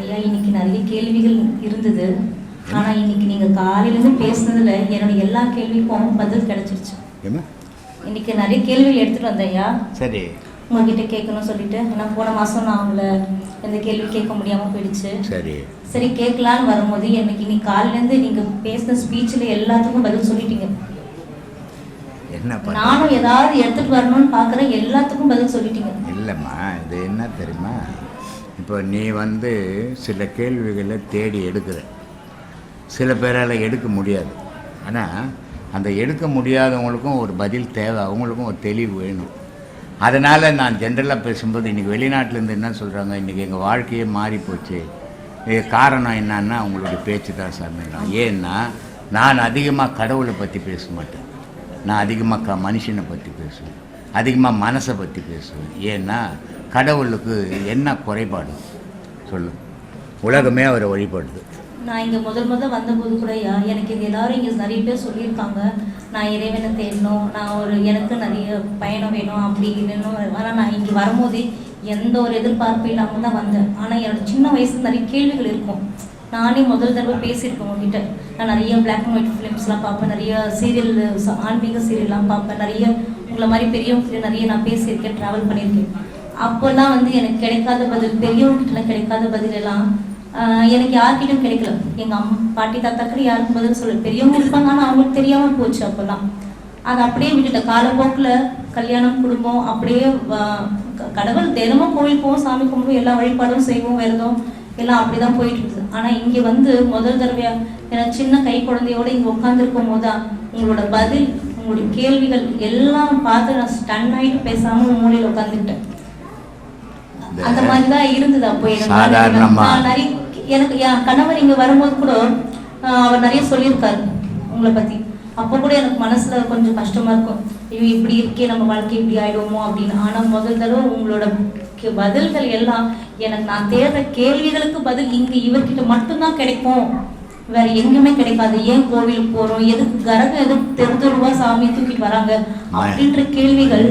ஐயா இன்னைக்கு நிறைய கேள்விகள் இருந்தது. ஆனா இன்னைக்கு நீங்க காலையில இருந்து பேசுனதுல என்னோட எல்லா கேள்விக்கும் பதில் கிடைச்சிருச்சு. என்ன? இன்னைக்கு நிறைய கேள்விகள் எடுத்துட்டு வந்தேன் ஐயா. சரி. உங்ககிட்ட கேட்கணும்னு சொல்லிட்டு ஏன்னா போன மாசம் நான் உங்களை எந்த கேள்வி கேட்க முடியாம போயிடுச்சு. சரி. சரி கேட்கலான்னு வரும்போது எனக்கு இன்னைக்கு காலையில இருந்து நீங்க பேசின ஸ்பீச்ல எல்லாத்துக்கும் பதில் சொல்லிட்டீங்க. என்ன நானும் ஏதாவது எடுத்துட்டு வரணும்னு பாக்குறேன் எல்லாத்துக்கும் பதில் சொல்லிட்டீங்க. இல்லைம்மா இது என்ன தெரியுமா? இப்போ நீ வந்து சில கேள்விகளை தேடி எடுக்கிற. சில பேரால் எடுக்க முடியாது. ஆனால் அந்த எடுக்க முடியாதவங்களுக்கும் ஒரு பதில் தேவை. அவங்களுக்கும் ஒரு தெளிவு வேணும். அதனால் நான் ஜென்ரலாக பேசும்போது இன்றைக்கி வெளிநாட்டிலேருந்து என்ன சொல்கிறாங்க இன்றைக்கி எங்கள் வாழ்க்கையே மாறி போச்சு. இது காரணம் என்னன்னா அவங்களுடைய பேச்சு தான் சார் ஏன்னா நான் அதிகமாக கடவுளை பற்றி பேச மாட்டேன். நான் அதிகமாக க மனுஷனை பற்றி பேசுவேன். அதிகமாக மனசை பற்றி பேசுவேன். ஏன்னா கடவுளுக்கு என்ன குறைபாடு? சொல்லு. உலகமே அவரை வழிபடுது. நான் இங்கே முதல் முதல் வந்தபோது கூட எனக்கு இது எல்லாரும் இங்கே நிறைய பேர் சொல்லியிருக்காங்க. நான் இறைவனை தேடணும் நான் ஒரு எனக்கு நிறைய பயணம் வேணும் அப்படி இல்லைன்னு ஆனால் நான் இங்கே வரும்போதே எந்த ஒரு எதிர்பார்ப்பும் இல்லாமல் தான் வந்தேன். ஆனால் என்னோட சின்ன வயசுல நிறைய கேள்விகள் இருக்கும். நானே முதல் தடவை பேசியிருக்கேன் உங்ககிட்ட. நான் நிறைய பிளாக் அண்ட் ஒயிட் ஃபிலிம்ஸ்லாம் பார்ப்பேன் நிறைய சீரியல் ஆன்மீக சீரியல்லாம் பார்ப்பேன் நிறைய உங்களை மாதிரி பெரியவங்க நிறைய நான் பேசியிருக்கேன் ட்ராவல் பண்ணியிருக்கேன். அப்போல்லாம் வந்து எனக்கு கிடைக்காத பதில் பெரியவங்ககிட்ட கிடைக்காத பதில் எல்லாம் எனக்கு யார்கிட்டும் கிடைக்கல. எங்க அம்மா பாட்டி தாத்தாக்கிட்ட யாருக்கும் பதில் சொல்ல பெரியவங்க இருப்பாங்க ஆனால் அவங்களுக்கு தெரியாம போச்சு அப்போல்லாம் அதை அப்படியே விட்டுட்ட காலப்போக்கில் கல்யாணம் குடும்பம் அப்படியே கடவுள் தினமும் கோவில் போவோம் சாமி கும்பிடுவோம் எல்லா வழிபாடும் செய்வோம் விரதம் எல்லாம் அப்படிதான் போயிட்டு இருக்குது ஆனா இங்க வந்து முதல் தடவையா எனக்கு சின்ன கை குழந்தையோட இங்க உட்கார்ந்துருக்கும் போதுதான் உங்களோட பதில் உங்களுடைய கேள்விகள் எல்லாம் பார்த்து நான் ஸ்டன் ஆயிட்டு பேசாம மூலையில உட்காந்துக்கிட்டேன் அந்த மாதிரி தான் இருந்தது அப்போ. எனக்கு எனக்கு என் கணவர் இங்க வரும்போது கூட அவர் நிறைய சொல்லியிருக்காரு உங்களை பத்தி. அப்போ கூட எனக்கு மனசுல கொஞ்சம் கஷ்டமா இருக்கும். ஐயோ இப்படி இருக்கே நம்ம வாழ்க்கை இப்படி ஆயிடுவோமோ அப்படின்னு. ஆனா முதல் தடவை உங்களோட பதில்கள் எல்லாம் எனக்கு நான் தேடுற கேள்விகளுக்கு பதில் இங்க இவர்கிட்ட மட்டும்தான் கிடைக்கும். வேற எங்கேயுமே கிடைக்காது. ஏன் கோவிலுக்கு போறோம்? எதுக்கு கரகம் எதுக்கு தெரு தெருவா சாமி தூக்கிட்டு வராங்க? அப்படின்ற கேள்விகள்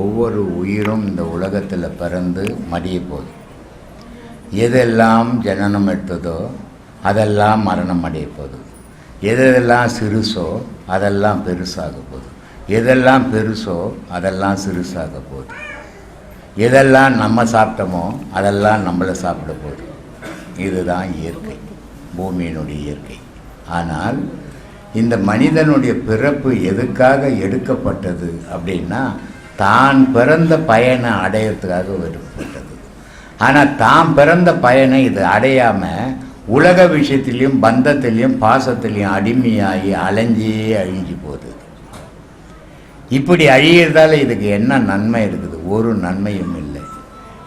ஒவ்வொரு உயிரும் இந்த உலகத்தில் பிறந்து மடிய போகுது. எதெல்லாம் ஜனனம் எடுத்ததோ அதெல்லாம் மரணம் அடைய போகுது. எதெல்லாம் சிறுசோ அதெல்லாம் பெருசாக போகுது. எதெல்லாம் பெருசோ அதெல்லாம் சிறுசாக போகுது. எதெல்லாம் நம்ம சாப்பிட்டோமோ அதெல்லாம் நம்மளை சாப்பிட போகுது. இதுதான் இயற்கை பூமியினுடைய இயற்கை. ஆனால் இந்த மனிதனுடைய பிறப்பு எதுக்காக எடுக்கப்பட்டது அப்படின்னா தான் பிறந்த பயனை அடையிறதுக்காக எடுக்கப்பட்டது ஆனால் தான் பிறந்த பயனை இது அடையாமல் உலக விஷயத்திலையும் பந்தத்திலையும் பாசத்திலையும் அடிமையாகி அலைஞ்சியே அழிஞ்சு போகுது. இப்படி அழியிறதால இதுக்கு என்ன நன்மை இருக்குது? ஒரு நன்மையும் இல்லை.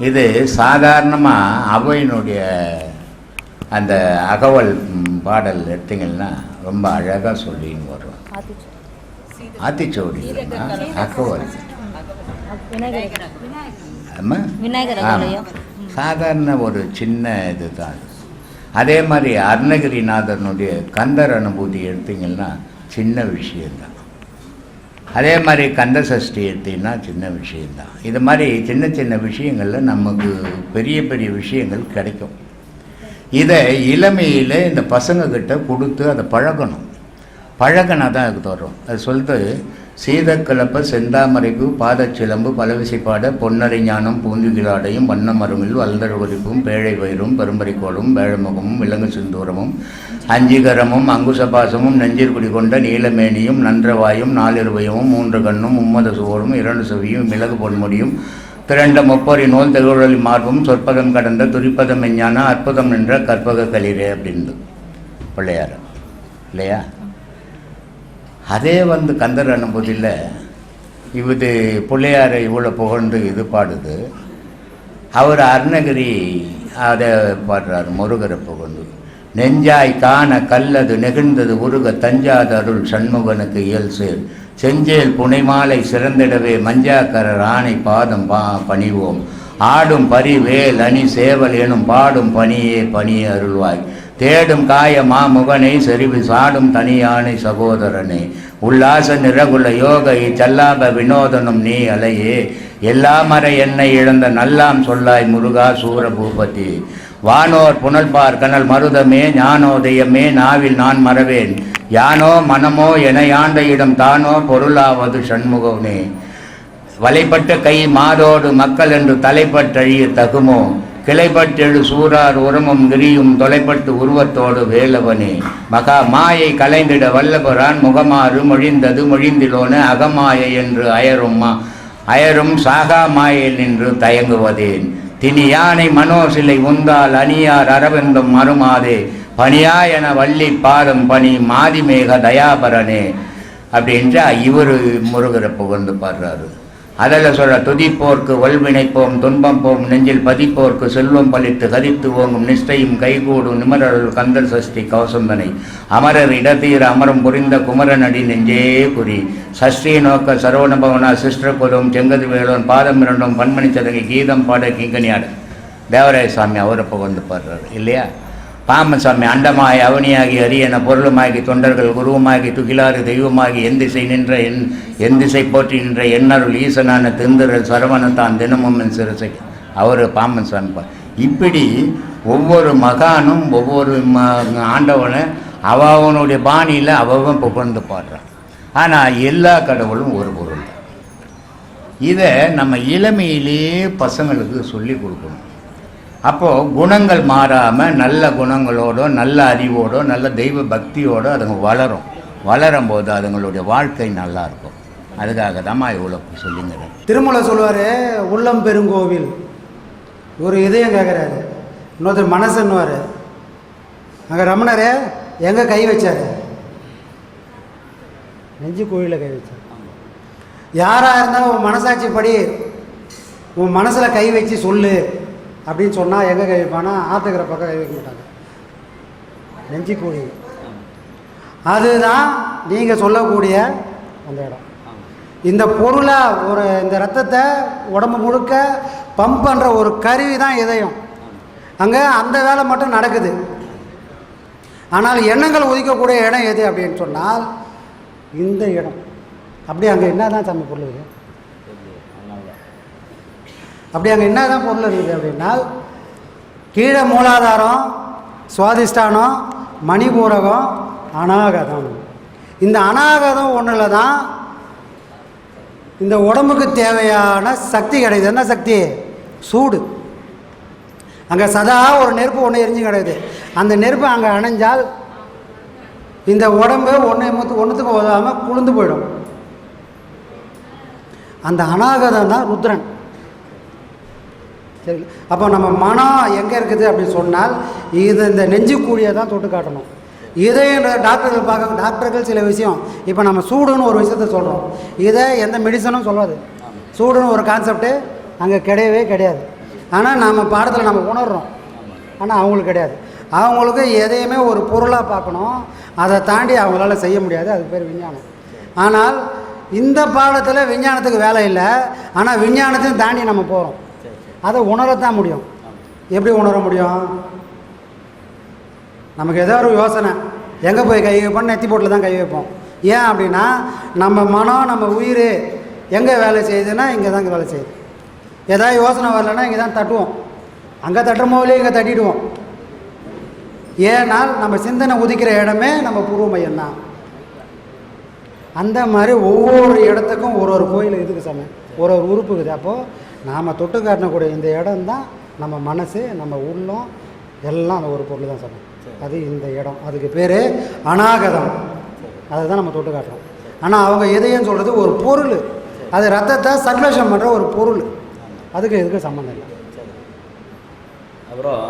இது சாதாரணமாக அவையினுடைய அந்த அகவல் பாடல் எடுத்தீங்கன்னா ரொம்ப அழகாக சொல்லின்னு வரும். ஆத்திச்சோடி. அகவல்? விநாயகர்? சாதாரண ஒரு சின்ன இதுதான். அதே மாதிரி அருணகிரிநாதனுடைய கந்தர் அனுபூதி எடுத்தீங்கன்னா சின்ன விஷயம்தான். அதே மாதிரி கந்த சஷ்டி எடுத்தீங்கன்னா சின்ன விஷயம்தான். இது மாதிரி சின்ன சின்ன விஷயங்களில் நமக்கு பெரிய பெரிய விஷயங்கள் கிடைக்கும். இதை இளமையில் இந்த பசங்கக்கிட்ட கொடுத்து அதை பழகணும். பழகினா தான் அதுக்கு வரும். அது சொல்லிட்டு சீதக்கலப்ப செந்தாமரைப்பு பாதச்சிலம்பு பலவிசைப்பாட பொன்னரை ஞானம் பூந்துகிலாடையும் வண்ணமருமில் மருங்கில் வல்தர் பேழை வயிறும் பெரும்பரிக்கோளும் வேழமுகமும் விலங்கு சிந்தூரமும் அஞ்சிகரமும் அங்குசபாசமும் நெஞ்சிற்குடி கொண்ட நீலமேனியும் நன்றவாயும் நாலிருவயமும் மூன்று கண்ணும் மும்மத சுவரும் இரண்டு சுவியும் மிளகு பொன்முடியும் திரண்ட முப்பரி நூல் தெகுழலி மார்பும் சொற்பதம் கடந்த துரிப்பதம் மெஞ்ஞான அற்புதம் என்ற கற்பக களிரே அப்படின்னு பிள்ளையார். இல்லையா? அதே வந்து கந்தர் அனுபூதியில் இவது பிள்ளையாரை இவ்வளோ புகழ்ந்து இது பாடுது. அவர் அருணகிரி அதை பாடுறார் முருகரை புகழ்ந்து. நெஞ்சாய் காண கல்லது நெகிழ்ந்தது உருக தஞ்சாத அருள் சண்முகனுக்கு இயல் சேர். செஞ்சேல் புனைமாலை சிறந்திடவே மஞ்சாக்கரர் ஆணை பாதம் பா பணிவோம். ஆடும் பரி வேல் அணி சேவல் எனும் பாடும் பணியே பணியே அருள்வாய். தேடும் காய மாமுகனை செறிவு சாடும் தனியானை சகோதரனே. உல்லாச நிறகுல யோக இச்சல்லாப வினோதனும் நீ அலையே. எல்லாமற என்னை இழந்த நல்லாம் சொல்லாய் முருகா சூரபூபதி. வானோர் புனல்பார் கனல் மருதமே ஞானோதயமே நாவில் நான் மறவேன். யானோ மனமோ என யாண்ட இடம் தானோ பொருளாவது சண்முகமே வலைப்பட்ட கை மாதோடு மக்கள் என்று தலைப்பட்டழிய தகுமோ? கிளைப்பட்டெழு சூறார் உரமும் நெறியும் தொலைப்பட்டு உருவத்தோடு வேலவனே. மகா மாயை கலைந்திட வல்லபரான் முகமாறு மொழிந்தது மொழிந்திலோன அகமாயை என்று அயரும் மா அயரும் சாகா மாயில் நின்று தயங்குவதேன். தினி யானை மனோசிலை உந்தால் அணியார் அரவிந்தும் மறுமாதே. பணியா என வள்ளி பாதம் பணி மாதிமேக தயாபரனே. அப்படின்ற இவர் முருகரை புகழ்ந்து பாடுறாரு. அதில் சொல்ல துதிப்போர்க்கு வல்வினைப்போம் துன்பம் போம் நெஞ்சில் பதிப்போர்க்கு செல்வம் பழித்து கதித்து ஓங்கும் நிஷ்டையும் கைகூடும் நிமரருள் கந்தல் சஷ்டி கவசந்தனை. அமரர் இடத்தீர அமரம் புரிந்த குமரனடி நெஞ்சே குறி. சஷ்டி நோக்க சரவணபவனா சிஸ்டர்புரம் செங்கது வேலோன் பாதம் இரண்டும் பன்மணி சதங்கை கீதம் பாட கிங்கனியாடு. தேவராய சாமி அவரை புகழ்ந்து பாடுறாரு இல்லையா? பாமசாமி அண்டமாய் அவனியாகி அரியன பொருளுமாகி தொண்டர்கள் குருவுமாகி துகிலாறு தெய்வமாகி எந்திசை நின்ற என் எந்த திசை போற்றி நின்ற எண்ணருள் ஈசனான திருந்தரல் சரவணத்தான் தினமும் என் சிறுசை அவர் பாமன் சாமி இப்படி ஒவ்வொரு மகானும் ஒவ்வொரு ம ஆண்டவனை அவ அவனுடைய பாணியில் அவன் புகழ்ந்து பாடுறான். ஆனால் எல்லா கடவுளும் ஒரு பொருள் தான். இதை நம்ம இளமையிலேயே பசங்களுக்கு சொல்லி கொடுக்கணும். அப்போது குணங்கள் மாறாமல் நல்ல குணங்களோட நல்ல அறிவோட நல்ல தெய்வ பக்தியோட அதுங்க வளரும். வளரும் போது அதுங்களுடைய வாழ்க்கை நல்லா இருக்கும். அதுக்காக தான்மா இவ்வளோ சொல்லிங்கிறேன். திருமலை சொல்லுவார் உள்ளம் பெருங்கோவில். ஒரு இதயம் கேட்குறாரு இன்னொருத்தர் மனசுன்னுவார். அங்கே ரமணரே எங்கே கை வச்சார்? நெஞ்சு கோயிலில் கை வச்சார். யாராக இருந்தாலும் உன் மனசாட்சி படி உன் மனசில் கை வச்சு சொல்லு. அப்படின்னு சொன்னால் எங்கே கை வைப்பானா ஆற்றுக்கிற பக்கம் கை வைக்க மாட்டாங்க. நெஞ்சு கூடி அதுதான் நீங்கள் சொல்லக்கூடிய அந்த இடம். இந்த பொருளை ஒரு இந்த ரத்தத்தை உடம்பு முழுக்க பம்ப் பண்ணுற ஒரு கருவி தான் இதயம். அங்கே அந்த வேலை மட்டும் நடக்குது. ஆனால் எண்ணங்கள் ஒதுக்கக்கூடிய இடம் எது அப்படின்னு சொன்னால் இந்த இடம். அப்படி அங்கே என்ன தான் சாமி பொருள் இருக்குது அப்படி அங்கே என்ன தான் பொருள் இருக்குது அப்படின்னா கீழே மூலாதாரம் சுவாதிஷ்டானம் மணிபூரகம் அநாகதம். இந்த அநாகதம் ஒன்றில் தான் இந்த உடம்புக்கு தேவையான சக்தி கிடையாது என்ன சக்தி? சூடு. அங்கே சதா ஒரு நெருப்பு ஒன்று எரிஞ்சு கிடையாது அந்த நெருப்பு அங்கே அணைஞ்சால் இந்த உடம்பு ஒன்று ஒன்றுத்துக்கு உதவாமல் குளிர்ந்து போயிடும். அந்த அநாகதம் தான் ருத்ரன். சரி அப்போ நம்ம மனம் எங்கே இருக்குது அப்படின்னு சொன்னால் இது இந்த நெஞ்சுக்கூடியை தான் தொட்டு காட்டணும். இதை டாக்டர்கள் பார்க்க டாக்டர்கள் சில விஷயம் இப்போ நம்ம சூடுன்னு ஒரு விஷயத்த சொல்கிறோம் இதை எந்த மெடிசனும் சொல்லாது. சூடுன்னு ஒரு கான்செப்ட்டு அங்கே கிடையவே கிடையாது. ஆனால் நம்ம பாடத்தில் நம்ம உணர்கிறோம் ஆனால் அவங்களுக்கு கிடையாது. அவங்களுக்கு எதையுமே ஒரு பொருளாக பார்க்கணும். அதை தாண்டி அவங்களால செய்ய முடியாது. அது பேர் விஞ்ஞானம். ஆனால் இந்த பாடத்தில் விஞ்ஞானத்துக்கு வேலை இல்லை. ஆனால் விஞ்ஞானத்தையும் தாண்டி நம்ம போகிறோம் அதை உணரத்தான் முடியும். எப்படி உணர முடியும்? நமக்கு ஏதோ ஒரு யோசனை. எங்கே போய் கை வைப்போம் நெத்தி போட்டில் தான் கை வைப்போம். ஏன் அப்படின்னா நம்ம மனம் நம்ம உயிர் எங்கே வேலை செய்யுதுன்னா இங்கே தான் வேலை செய்யுது. ஏதாவது யோசனை வரலன்னா இங்கே தான் தட்டுவோம். அங்கே தட்டுற போதே இங்கே தட்டிடுவோம். ஏனால் நம்ம சிந்தனை உதிக்கிற இடமே நம்ம பூர்வ மையம்தான் அந்த மாதிரி ஒவ்வொரு இடத்துக்கும் ஒரு ஒரு கோயில் இதுக்கு சமயம் ஒரு ஒரு உறுப்பு இருக்குது. அப்போது நாம் தொட்டு காட்டக்கூடிய இந்த இடம் தான் நம்ம மனசு நம்ம உள்ளம் எல்லாம் அந்த ஒரு பொருள் தான் சமயம் அது இந்த இடம். அதுக்கு பேர் அநாகதம். அதை தான் நம்ம தொட்டு காட்டுறோம் ஆனால் அவங்க எதையும் சொல்கிறது ஒரு பொருள். அது ரத்தத்தை சர்க்குலேஷன் பண்ணுற ஒரு பொருள். அதுக்கு இதுக்கு சம்மந்தம் இல்லை. அப்புறம்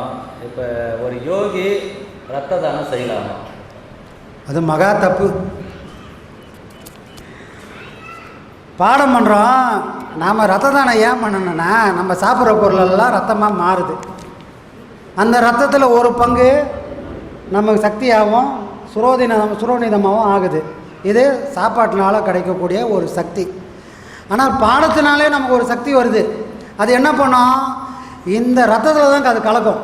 இப்போ ஒரு யோகி ரத்த தானம் செய்யலாமா? அது மகா தப்பு. பாடம் பண்ணுறோம் நாம் ரத்த தானம் ஏன் பண்ணணும்னா நம்ம சாப்பிட்ற பொருளெல்லாம் ரத்தமாக மாறுது. அந்த ரத்தத்தில் ஒரு பங்கு நமக்கு சக்தியாகவும் சுரோதினம் சுரோனிதமாகவும் ஆகுது. இது சாப்பாட்டினால கிடைக்கக்கூடிய ஒரு சக்தி. ஆனால் பாடத்தினாலே நமக்கு ஒரு சக்தி வருது. அது என்ன பண்ணும்? இந்த ரத்தத்தில் தான் அது கலக்கும்.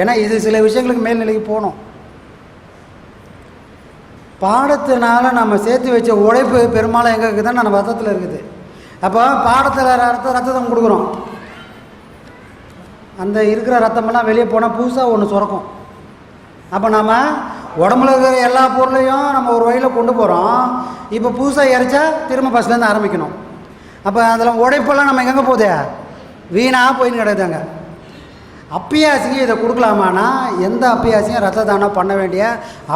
ஏன்னா இது சில விஷயங்களுக்கு மேல்நிலைக்கு போகணும். பாடத்தினால நம்ம சேர்த்து வச்ச உழைப்பு பெரும்பாலும் எங்கே இருக்குதுன்னா நம்ம ரத்தத்தில் இருக்குது. அப்போ பாடத்தில் ரத்த ரத்தம் கொடுக்குறோம். அந்த இருக்கிற ரத்தமெல்லாம் வெளியே போனால் புதுசாக ஒன்று சுரக்கும். அப்போ நம்ம உடம்புல இருக்கிற எல்லா பொருளையும் நம்ம ஒரு வழியில் கொண்டு போகிறோம் இப்போ புதுசாக இறைச்சா திரும்ப ஃபஸ்ட்லேருந்து ஆரம்பிக்கணும். அப்போ அதில் உழைப்பெல்லாம் நம்ம எங்கே போகுது? வீணாக போயின்னு கிடையாதுங்க அப்பியாசிக்கு இதை கொடுக்கலாமான்னா எந்த அப்பியாசியும் ரத்த தானம் பண்ண வேண்டிய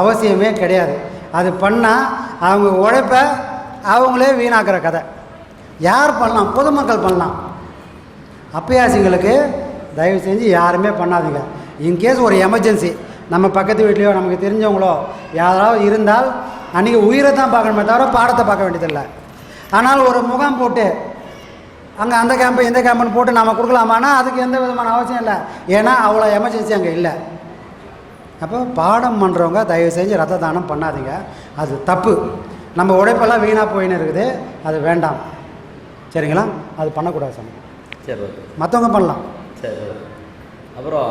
அவசியமே கிடையாது. அது பண்ணால் அவங்க உழைப்ப அவங்களே வீணாக்கிற கதை. யார் பண்ணலாம்? பொதுமக்கள் பண்ணலாம். அப்பயாசிங்களுக்கு தயவு செஞ்சு யாருமே பண்ணாதீங்க. இன்கேஸ் ஒரு எமர்ஜென்சி நம்ம பக்கத்து வீட்லேயோ நமக்கு தெரிஞ்சவங்களோ யாராவது இருந்தால் அன்றைக்கி உயிரை தான் பார்க்கணுமே தவிர பாடத்தை பார்க்க வேண்டியதில்லை. ஆனால் ஒரு முகாம் போட்டு அங்கே அந்த கேம்பு இந்த கேம்புன்னு போட்டு நாம் கொடுக்கலாமான்னா அதுக்கு எந்த விதமான அவசியம் இல்லை. ஏன்னா அவ்வளோ எமர்ஜென்சி அங்கே இல்லை. அப்போ பாடம் பண்ணுறவங்க தயவு செஞ்சு ரத்த தானம் பண்ணாதீங்க. அது தப்பு. நம்ம உழைப்பெல்லாம் வீணாக போயின்னு இருக்குது. அது வேண்டாம். சரிங்களா? அது பண்ணக்கூடாது சாமி. சரி மற்றவங்க பண்ணலாம். சரி அப்புறம்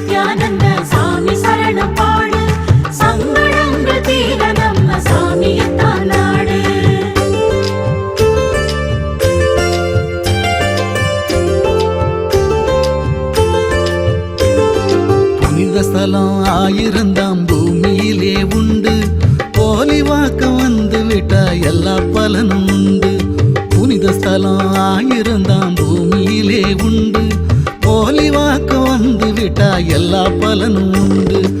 ஸ்தலம் ஆயிரந்தாம் பூமியிலே உண்டு. போலி வாக்க வந்து விட்டா எல்லா பலனும் உண்டு. புனித ஸ்தலம் ஆயிருந்தாம் பூமியிலே உண்டு. போலி வாக்க வந்து விட்டா எல்லா பலனும் உண்டு.